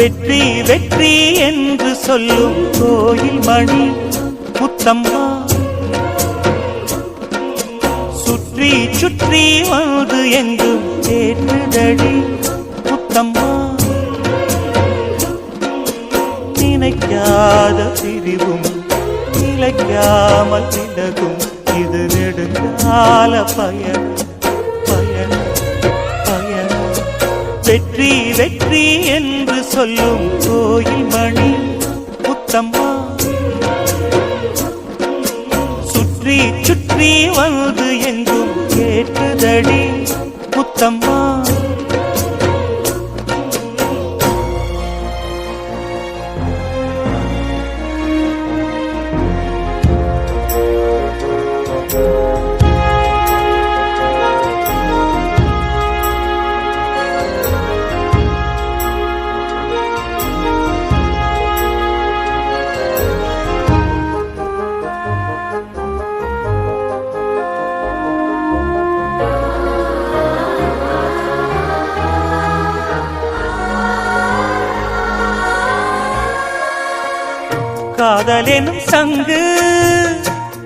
வெற்றி வெற்றி என்று சொல்லும் கோயில் மணி முத்தம்மா சுற்றி சுற்றி வந்து எங்கும் கேட்டுதடி முத்தம்மா நினைக்காத பிரிவும் நிலைக்காமல் விலகும் இது நெடுங்கால பயன் பயன் பயன் வெற்றி வெற்றி என்று சொல்லும் கோயில் மணி புத்தம்மா. சுற்றி சுற்றி வந்து எங்கும் கேட்டுதடி புத்தம்மா. காதலெனும் சங்கு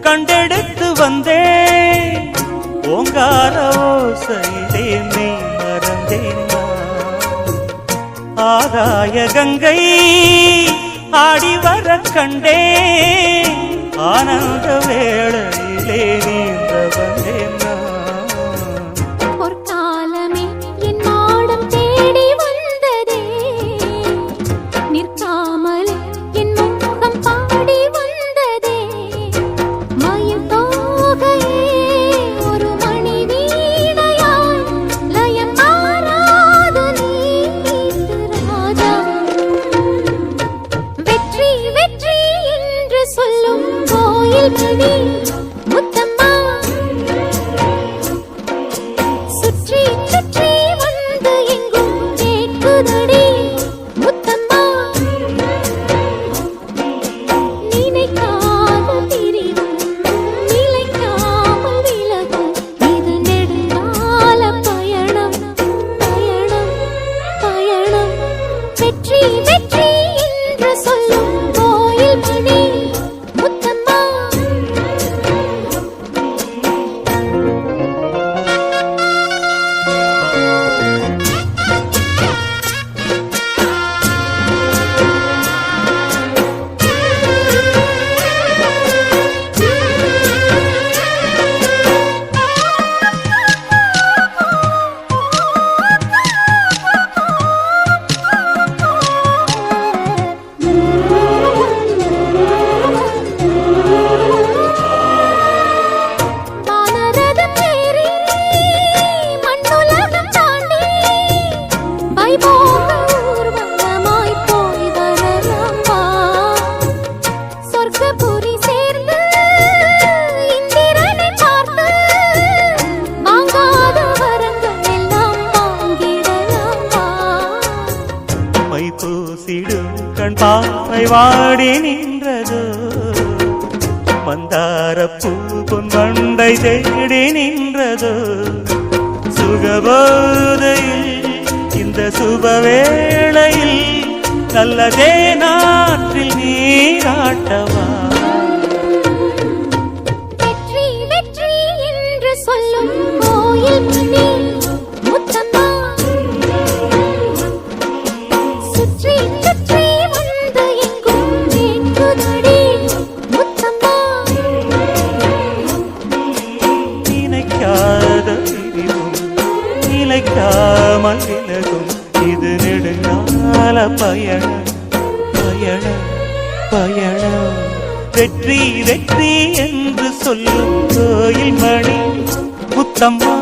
கண்டெடுத்து வந்தேன் ஓங்கார ஓசையிலே மெய் மறந்தேன் நான். ஆகாய கங்கை ஆடி வர கண்டே ஆனந்த வேளையிலே நீந்த வாடி நின்றதோ? மந்தார பூ பொன் தேடி நின்றதோ? சுகபோதையில் இந்த சுபவேளையில் நல்லதே நாற்றில் நீராட்டவா? சொல்லும் நெடுநாள பயண பயண பயண வெற்றி வெற்றி என்று சொல்லும் கோயில் மணி முத்தம்மா.